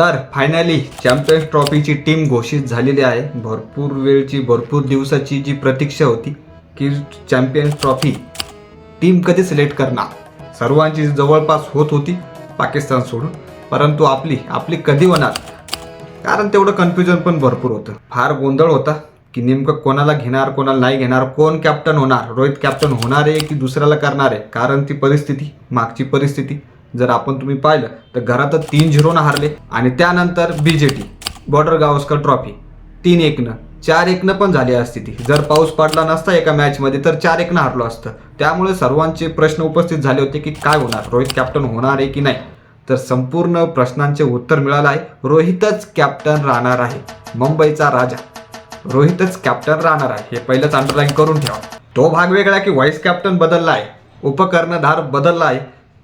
तर finally champions ट्रॉफीची team घोषित झालेली आहे. भरपूर वेळची भरपूर दिवसाची जी प्रतीक्षा होती की चॅम्पियन्स ट्रॉफी टीम कधी सिलेक्ट करणार? सर्वांची जवळपास होत होती पाकिस्तान सोडून. परंतु आपली आपली कधी होणार? कारण तेवढं कन्फ्युजन पण भरपूर होतं. फार गोंधळ होता की नेमकं कोणाला घेणार कोणाला नाही घेणार कोण कॅप्टन होणार? रोहित कॅप्टन होणार आहे की दुसऱ्याला करणार? आहे कारण ती परिस्थिती मागची परिस्थिती जर आपण तुम्ही पाहिलं तर घरातच तीन झिरोनं हारले आणि त्यानंतर B J T border Gavaskar trophy तीन एकनं चार एकनं पण झाली असती ती जर पाऊस पडला नसता एका मॅचमध्ये तर चार एकनं हारलो असतं. त्यामुळे सर्वांचे प्रश्न उपस्थित झाले होते की काय होणार रोहित कॅप्टन होणार आहे की नाही? तर संपूर्ण प्रश्नांचे उत्तर मिळालं आहे. रोहितच कॅप्टन राहणार आहे मुंबईचा राजा. रोहितच कॅप्टन राहणार आहे हे पहिलंच अंडरलाईन करून ठेवा. तो भाग वेगळा की व्हाईस कॅप्टन बदलला आहे. उपकर्णधार बदलला आहे.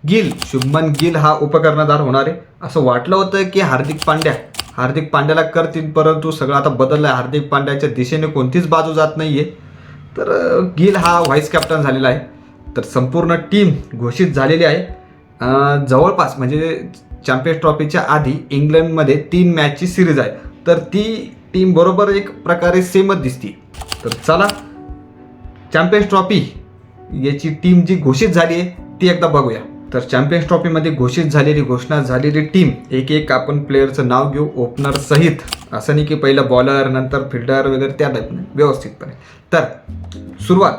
गिल शुभमन गिल हा उपकर्णधार होणार आहे. असं वाटलं होतं की हार्दिक पांड्या हार्दिक पांड्याला करतील परंतु सगळं आता बदललं आहे हार्दिक पांड्याच्या दिशेने कोणतीच बाजू जात नाही आहे तर गिल हा व्हाईस कॅप्टन झालेला आहे. तर संपूर्ण टीम घोषित झालेली आहे. जवळपास म्हणजे चॅम्पियन्स ट्रॉफीच्या आधी इंग्लंडमध्ये तीन मॅचची सिरीज आहे. तर ती टीम बरोबर एक प्रकारे सेमच दिसते तर चला चॅम्पियन्स ट्रॉफी याची टीम जी घोषित झाली आहे ती एकदा बघूया. तर चॅम्पियन्स ट्रॉफीमध्ये घोषित झालेली घोषणा झालेली टीम एक एक आपण प्लेअरचं नाव घेऊ. ओपनर सहित असं नाही की पहिलं बॉलर नंतर फिल्डर वगैरे त्या टाईपने व्यवस्थितपणे. तर सुरुवात.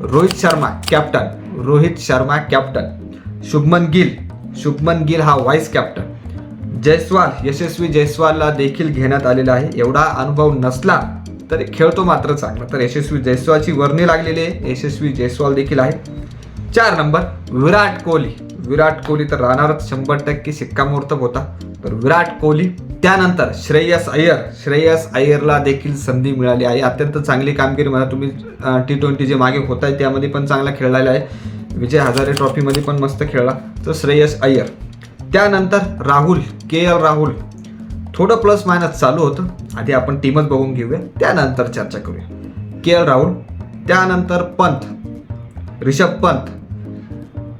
Rohit Sharma captain Rohit Sharma captain Shubman Gill. Shubman Gill हा व्हाईस कॅप्टन जयस्वाल यशस्वी जयस्वालला देखील घेण्यात आलेला आहे. एवढा अनुभव नसला तरी खेळतो मात्र चांगला. तर यशस्वी जयस्वालची वर्णी लागलेली आहे. यशस्वी जयस्वाल देखील आहे. चार नंबर विराट कोहली. विराट कोहली तर राहणारच शंभर टक्के शिक्कामोर्तब होता. तर विराट कोहली त्यानंतर श्रेयस अय्यर. श्रेयस अय्यरला देखील संधी मिळाली आहे. अत्यंत चांगली कामगिरी म्हणा तुम्ही टी ट्वेंटी जे मागे होत आहे त्यामध्ये पण चांगला खेळलेला आहे. विजय हजारे ट्रॉफीमध्ये पण मस्त खेळला. तर श्रेयस अय्यर. त्यानंतर राहुल के एल राहुल. थोडं प्लस मायनस चालू होतं. आधी आपण टीमच बघून घेऊया. त्यानंतर चर्चा करूया. के एल राहुल त्यानंतर पंत. रिषभ पंत.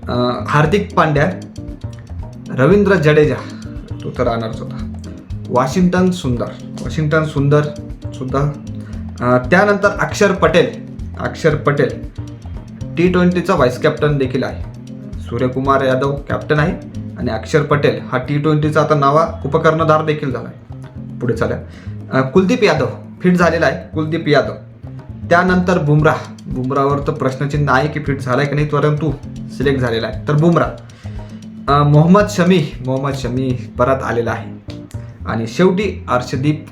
हार्दिक पांड्या रवींद्र जडेजा तो तर राहणारच होता. वॉशिंग्टन सुंदर वॉशिंग्टन सुंदर सुद्धा. त्यानंतर अक्षर पटेल अक्षर पटेल. टी ट्वेंटीचा व्हाईस कॅप्टन देखील आहे. सूर्यकुमार यादव कॅप्टन आहे आणि अक्षर पटेल हा टी ट्वेंटीचा आता नावा उपकर्णधार देखील झाला आहे पुढे चालेल कुलदीप यादव फिट झालेला आहे कुलदीप यादव. त्यानंतर बुमराह. बुमरावर तर प्रश्नचिन्ह आहे की फिट झालाय की नाही परंतु सिलेक्ट झालेला आहे. तर बुमराह. मोहम्मद शमी मोहम्मद शमी परत आलेला आहे. आणि शेवटी अर्षदीप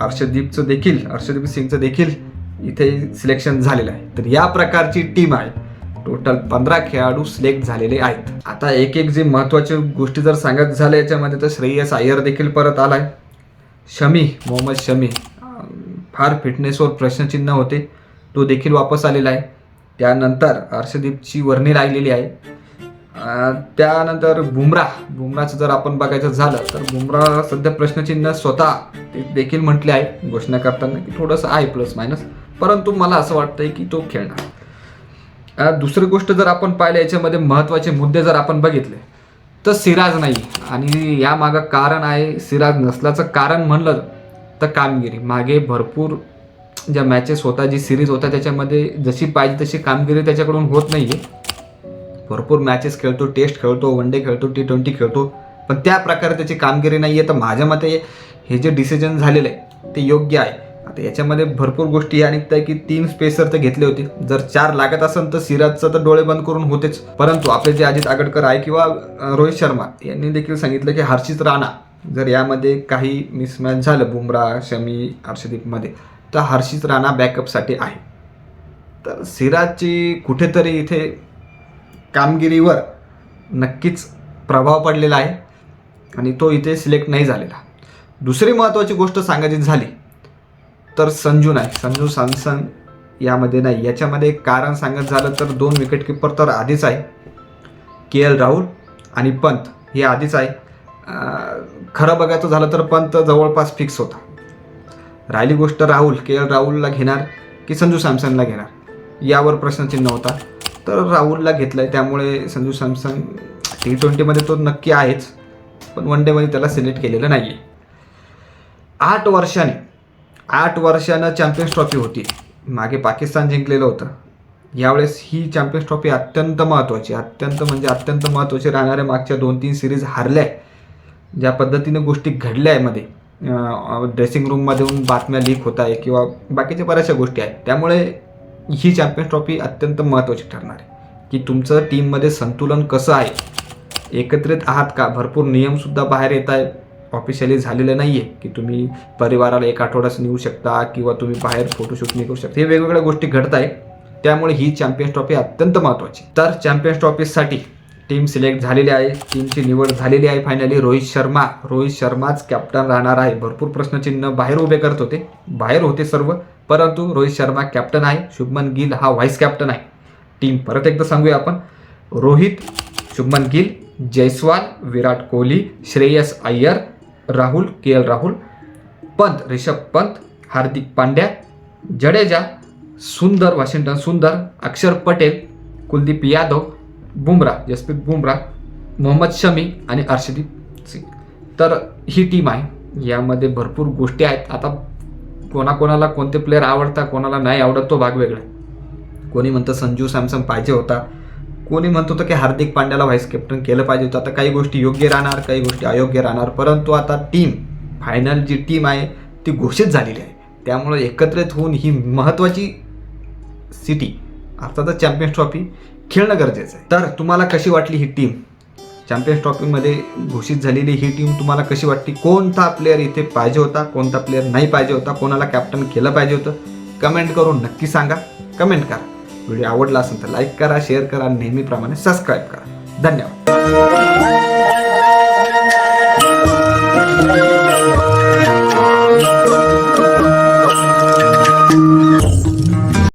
अर्षदीपचं देखील अर्षदीप सिंगचं देखील इथे सिलेक्शन झालेलं आहे. तर या प्रकारची टीम आहे. टोटल पंधरा खेळाडू सिलेक्ट झालेले आहेत. आता एक एक जे महत्त्वाच्या गोष्टी जर सांगत झाल्या याच्यामध्ये तर श्रेयस अय्यर देखील परत आलाय. शमी मोहम्मद शमी. फार फिटनेसवर प्रश्नचिन्ह होते. तो देखील वापस आलेला आहे. त्यानंतर अर्षदीपची वर्णी राहिलेली आहे. त्यानंतर बुमरा. बुमराचं जर आपण बघायचं झालं तर बुमरा सध्या प्रश्नचिन्ह स्वतः ते देखील म्हटले आहे. घोषणा करताना की थोडंसं आहे प्लस मायनस परंतु मला असं वाटतंय की तो खेळणार. दुसरी गोष्ट जर आपण पाहिलं याच्यामध्ये महत्त्वाचे मुद्दे जर आपण बघितले तर सिराज नाही. आणि यामागं कारण आहे सिराज नसल्याचं कारण म्हणलं तर कामगिरी. मागे भरपूर ज्या मॅचेस होता जी सिरीज होता त्याच्यामध्ये जशी पाहिजे तशी कामगिरी त्याच्याकडून होत नाही आहे भरपूर मॅचेस खेळतो टेस्ट खेळतो वन डे खेळतो टी ट्वेंटी खेळतो. पण त्या प्रकारे त्याची कामगिरी नाही आहे तर माझ्या मते हे जे डिसिजन झालेलं आहे ते योग्य आहे. आता याच्यामध्ये भरपूर गोष्टी या निघत आहे की तीन स्पेसर तर घेतले होते. जर चार लागत असेल तर सिराजचं तर डोळे बंद करून होतेच. परंतु आपले जे अजित आगडकर आहे किंवा रोहित शर्मा यांनी देखील सांगितलं की हर्षित राणा जर यामध्ये काही मिसमॅच झालं बुमराह शमी हर्षदीपमध्ये तर हर्षित राणा बॅकअपसाठी आहे. तर सिराजची कुठेतरी इथे कामगिरीवर नक्कीच प्रभाव पडलेला आहे आणि तो इथे सिलेक्ट नाही झालेला. दुसरी महत्त्वाची गोष्ट सांगायची झाली तर संजू नाही. संजू सॅमसन यामध्ये नाही. याच्यामध्ये एक कारण सांगत झालं तर दोन विकेटकीपर तर आधीच आहे. के एल राहुल आणि पंत हे आधीच आहे. खरं बघायचं झालं तर पंत जवळपास फिक्स होता. राहिली गोष्ट राहुल के एल राहुलला घेणार की संजू सॅमसनला घेणार? यावर प्रश्नचिन्ह होता. तर राहुलला घेतलं आहे त्यामुळे संजू सॅमसन टी ट्वेंटीमध्ये तो नक्की आहेच पण वन डेमध्ये त्याला सिलेक्ट केलेलं नाही आहे आठ वर्षाने आठ वर्षानं चॅम्पियन्स ट्रॉफी होती. मागे पाकिस्तान जिंकलेलं होतं. यावेळेस ही चॅम्पियन्स ट्रॉफी अत्यंत महत्त्वाची अत्यंत म्हणजे अत्यंत महत्त्वाची राहणाऱ्या मागच्या दोन तीन सिरीज हारल्या. आहे ज्या पद्धतीने गोष्टी घडल्या आहे मध्ये ड्रेसिंग रूममधून बातम्या लीक होत आहे किंवा बाकीच्या बऱ्याचशा गोष्टी आहेत त्यामुळे ही चॅम्पियन्स ट्रॉफी अत्यंत महत्त्वाची ठरणार आहे. की तुमचं टीममध्ये संतुलन कसं आहे? एकत्रित आहात का? भरपूर नियमसुद्धा बाहेर येत आहे ऑफिशियली झालेलं नाही आहे की तुम्ही परिवाराला एक आठवड्याच नेऊ शकता किंवा तुम्ही बाहेर फोटोशूट नाही करू शकता. हे वेगवेगळ्या गोष्टी घडत आहे त्यामुळे ही चॅम्पियन्स ट्रॉफी अत्यंत महत्त्वाची तर चॅम्पियन्स ट्रॉफीसाठी टीम सिलेक्ट झालेली आहे. टीमची निवड झालेली आहे फायनली रोहित शर्मा रोहित शर्माच कॅप्टन राहणार आहे. भरपूर प्रश्नचिन्ह बाहेर उभे करत होते. बाहेर होते सर्व परंतु रोहित शर्मा कॅप्टन आहे. शुभमन गिल हा व्हाईस कॅप्टन आहे. टीम परत एकदा सांगूया आपण. Rohit Shubman Gill Jaiswal Virat Kohli Shreyas Iyer Rahul K L Rahul Pant Rishabh Pant Hardik Pandya Jadeja Sundar Washington Sundar अक्षर पटेल कुलदीप यादव बुमरा जसप्रीत बुमरा मोहम्मद शमी आणि अर्षदीप सिंग. तर ही टीम आहे. यामध्ये भरपूर गोष्टी आहेत. आता कोणाकोणाला कोणते प्लेअर आवडतात कोणाला नाही आवडत तो भाग वेगळा कोणी म्हणतं संजू सॅमसंग पाहिजे होता. कोणी म्हणत होतं की हार्दिक पांड्याला व्हाईस कॅप्टन केलं पाहिजे होतं. आता काही गोष्टी योग्य राहणार काही गोष्टी अयोग्य राहणार. परंतु आता टीम फायनल जी टीम आहे ती घोषित झालेली आहे. त्यामुळे एकत्रित होऊन ही महत्त्वाची सिटी अर्थातच चॅम्पियन्स ट्रॉफी खेळणं गरजेचं आहे. तर तुम्हाला कशी वाटली ही टीम चॅम्पियन्स ट्रॉफीमध्ये घोषित झालेली ही टीम तुम्हाला कशी वाटली? कोणता प्लेअर इथे पाहिजे होता कोणता प्लेअर नाही पाहिजे होता कोणाला कॅप्टन केलं पाहिजे होतं? कमेंट करून नक्की सांगा. कमेंट करा. व्हिडिओ आवडला असेल तर लाईक करा शेअर करा नेहमीप्रमाणे सबस्क्राईब करा. धन्यवाद.